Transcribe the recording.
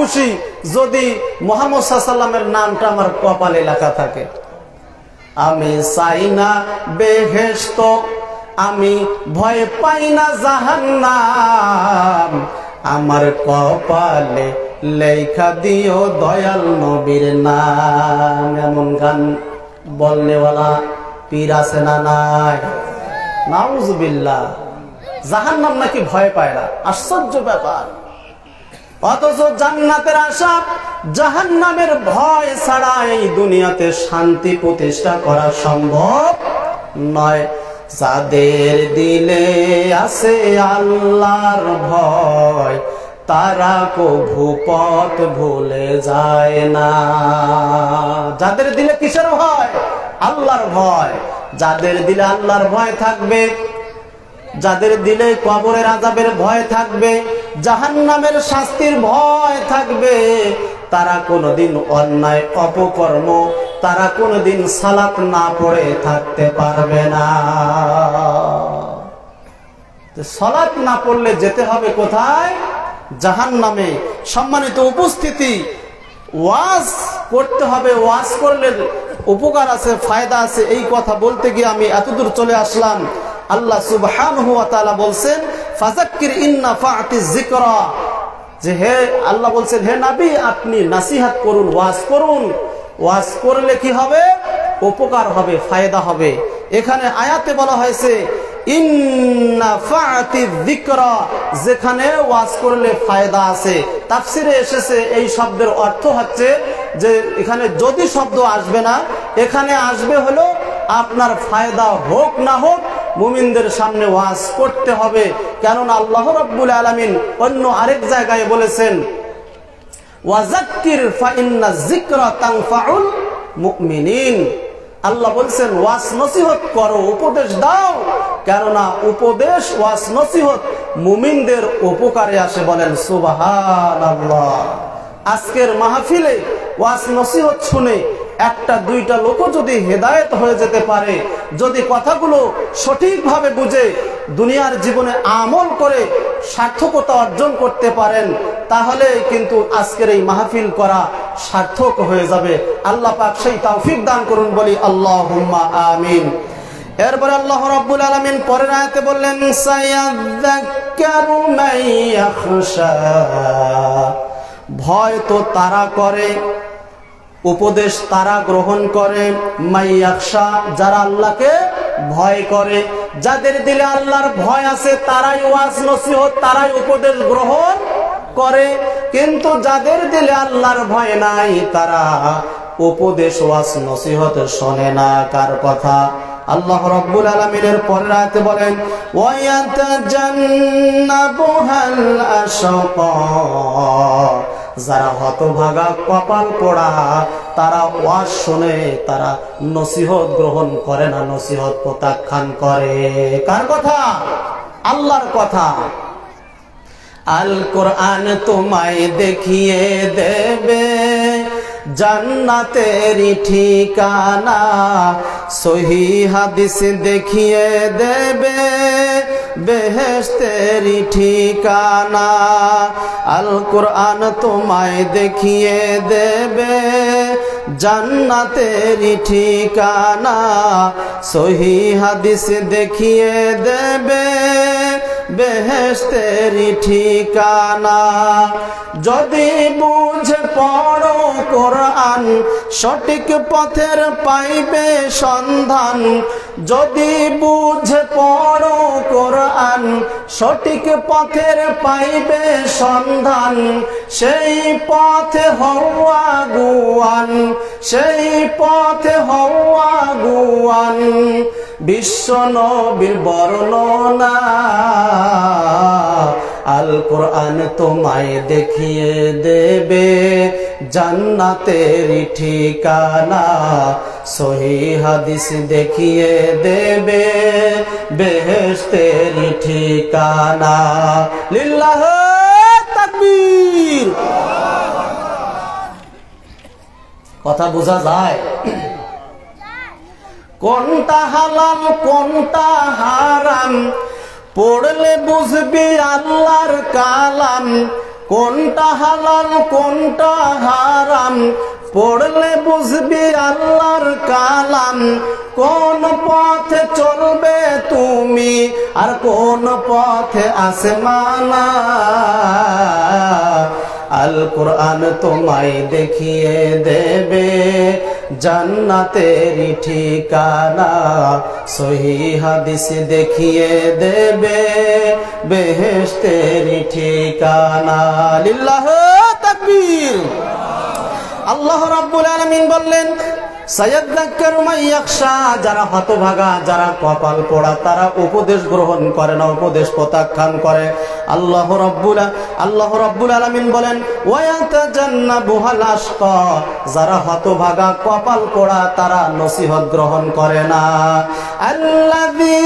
খুশি যদি মোহাম্মদ সাল্লামের নামটা আমার কপালে লেখা থাকে। আমি চাই না বেহেস্ত আমি ভয় পাই না জাহান্নাম। আমার কপালে লেখা দিও দয়াল নবীর নাম। এমন গান বললেওয়ালা পীর আছে না নাই? নাউজুবিল্লাহ। জাহান্নাম নাকি ভয় পায় না। আশ্চর্য ব্যাপার। অথচ জান্নাতের আশা জাহান্নামের ভয় ছাড়া এই দুনিয়াতে শান্তি প্রতিষ্ঠা করা সম্ভব নয়। যাদের দিলে আছে আল্লাহর ভয়, তারা কভু পথ ভুলে যায় না। যাদের দিলে কিসের ভয়? আল্লাহর ভয়। যাদের দিলে আল্লাহর ভয় থাকবে, যাদের দিলে কবরের আজাবের ভয় থাকবে জাহান্নামের শাস্তির ভয় থাকবে। তারা কোনোদিন অন্যায়, অপকর্ম, তারা কোনোদিন সালাত না পড়ে থাকতে পারবে না। তো সলাৎ না পড়লে যেতে হবে কোথায়? জাহান নামে সম্মানিত উপস্থিতি, ওয়াজ করতে হবে। ওয়াজ করলে উপকার আছে, ফায়দা আছে। এই কথা বলতে গিয়ে আমি এতদূর চলে আসলাম। আল্লাহ সুবহানাহু ওয়া তাআলা বলছেন ফাজাক্কির ইন্না ফাআতি যিকরা। যে হে আল্লাহ বলছেন, হে নবী, আপনি নাসিহাত করুন, ওয়াজ করুন। ওয়াজ করলে কি হবে? উপকার হবে, ফায়দা হবে। এখানে আয়াতে বলা হয়েছে যেখানে ওয়াজ করলে ফায়দা আছে। তাফসিরে এসেছে, এই শব্দের অর্থ হচ্ছে যে এখানে যদি শব্দ আসবে না, এখানে আসবে হলো আপনার ফায়দা হোক না হোক মুমিনদের সামনে ওয়াজ করতে হবে। কেননা আল্লাহ রব্বুল আলামিন অন্য আরেক জায়গায় বলেছেন ওয়াজাক্কির ফাইন্না যিকরা তানফাউল মুমিনিন। আল্লাহ বলছেন ওয়াস নসিহত করো, উপদেশ দাও। কেননা উপদেশ ওয়াস নসিহত মুমিনদের উপকারে আসে বলেন, সুবহানাল্লাহ। আজকের মাহফিলে ওয়াস নসিহত শুনে একটা, দুইটা লোকও যদি হেদায়েত হয়ে যেতে পারে, যদি কথাগুলো সঠিকভাবে বুঝে দুনিয়ার জীবনে আমল করে সার্থকতা অর্জন করতে পারেন, তাহলে কিন্তু আজকের এই মাহফিল করা সার্থক হয়ে যাবে। আল্লাহ পাক সেই তৌফিক দান করুন বলি আল্লাহ আমিন। এরপরে আল্লাহ রাব্বুল আলামিন পরের আয়াতে বললেন, সায়াযাক্কারু মাইয়াখশা ভয় তো তারা করে উপদেশ তারা গ্রহণ করে। মাইয়াকশা যারা আল্লাহকে ভয় করে। যাদের দিলে আল্লাহর ভয় আছে, তারাই ওয়াজ, নসিহত, তারাই উপদেশ গ্রহণ করে। কিন্তু যাদের দিলে আল্লাহর ভয় নাই, তারা উপদেশ, ওয়াজ, নসিহত শোনে না। কার কথা? আল্লাহ রব্বুল আলমিনের পরের আয়তে বলেন ওয়াতাজান্নাবুহাল আশকা যারা হতভাগা কপাল পড়া, তারা ওয়াজ শুনে, তারা নসিহত গ্রহণ করে না, নসিহত প্রত্যাখ্যান করে। কার কথা? আল্লাহর কথা। আল কোরআন তোমায় দেখিয়ে দেবে। জান্নাতেরই ঠিকানা সহি হাদিস দেখিয়ে দেবে বেহেস্তেরই ঠিকানা। আল কোরআন তোমায় দেখিয়ে দেবে জান্নাতেরই ঠিকানা সহি হাদিস দেখিয়ে দেবে বেহেস্তেরই ঠিকানা। যদি বুঝে পড়ো কোরআন, সঠিক পথের পাইবে সন্ধান। যদি বুঝে পড়ো কোরআন, সঠিক পথের পাইবে সন্ধান। সেই পথে হওয়া গুয়ান, সেই পথে হওয়া গুয়ান। বিশ্ব নবীর বর্ণনা আল কোরআন তোমায় দেখিয়ে দেবে। জান্নাতের ঠিকানা সহি হাদিস দেখিয়ে দেবে। বেহেস্তের ঠিকানা। লিল্লাহ তাকবীর। কথা বোঝা যায়? কোনটা হালাল, কোনটা হারাম? পড়লে বুঝবি আল্লাহর কালাম। কোনটা হালাল, কোনটা হারাম। পড়লে বুঝবি আল্লাহর কালাম। কোন পথে চলবে তুমি আর কোন পথে আছে মানা আল কোরআন তোমায় দেখিয়ে দেবে। জান্নাতের ঠিকানা। সহি হাদিস দেখিয়ে দেবে বেহেশতের ঠিকানা। লিল্লাহ তাকবীর। আল্লাহ রাব্বুল আলামিন বললেন যারা হতভাগা, যারা কপাল পোড়া, তারা উপদেশ গ্রহণ করে না, উপদেশ প্রত্যাখ্যান করে। আল্লাহ রাব্বুল আল্লাহ রব্বুল আলমিন বলেন যারা হতভাগা কপাল পোড়া তারা নসিহত গ্রহণ করে না। আল্লাযী